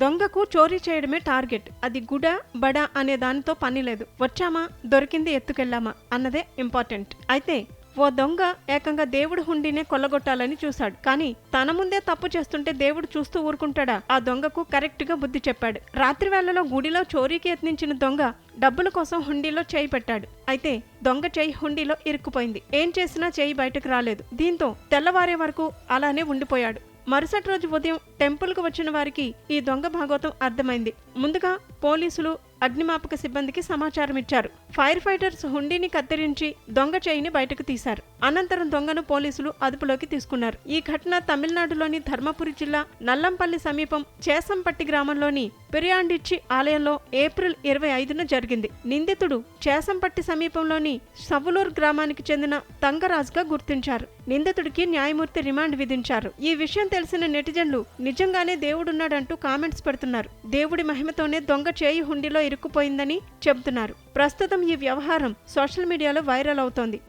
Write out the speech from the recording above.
దొంగకు చోరీ చేయడమే టార్గెట్. అది గుడ బడ అనే దానితో పని లేదు. వచ్చామా? దొరికింది ఎత్తుకెళ్ళామా? అన్నదే ఇంపార్టెంట్. అయితే ఓ దొంగ ఏకంగా దేవుడు హుండీనే కొల్లగొట్టాలని చూశాడు. కానీ తన ముందే తప్పు చేస్తుంటే దేవుడు చూస్తూ ఊరుకుంటాడా? ఆ దొంగకు కరెక్ట్గా బుద్ధి చెప్పాడు. రాత్రి వేళలో గుడిలో చోరీకి యత్నించిన దొంగ డబ్బుల కోసం హుండీలో చేయి పెట్టాడు. అయితే దొంగ చేయి హుండీలో ఇరుక్కుపోయింది. ఏం చేసినా చేయి బయటకు రాలేదు. దీంతో తెల్లవారే వరకు అలానే ఉండిపోయాడు. మరుసటి రోజు ఉదయం టెంపుల్కు వచ్చిన వారికి ఈ దొంగ భాగోతం అర్థమైంది. ముందుగా పోలీసులు అగ్నిమాపక సిబ్బందికి సమాచారం ఇచ్చారు. ఫైర్ ఫైటర్స్ హుండీని కత్తిరించి దొంగ చేయిని బయటకు తీశారు. అనంతరం దొంగను పోలీసులు అదుపులోకి తీసుకున్నారు. ఈ ఘటన తమిళనాడులోని ధర్మపురి జిల్లా నల్లంపల్లి సమీపం చేసంపట్టి గ్రామంలోని పిరియాండిచ్చి ఆలయంలో ఏప్రిల్ ఇరవై ఐదున జరిగింది. నిందితుడు చేసంపట్టి సమీపంలోని సవులూర్ గ్రామానికి చెందిన తంగరాజుగా గుర్తించారు. నిందితుడికి న్యాయమూర్తి రిమాండ్ విధించారు. ఈ విషయం తెలిసిన నెటిజన్లు నిజంగానే దేవుడున్నాడంటూ కామెంట్స్ పెడుతున్నారు. దేవుడి మహిమతోనే దొంగ చేయి హుండీలో ఇరుక్కుపోయిందని చెబుతున్నారు. ప్రస్తుతం ఈ వ్యవహారం సోషల్ మీడియాలో వైరల్ అవుతోంది.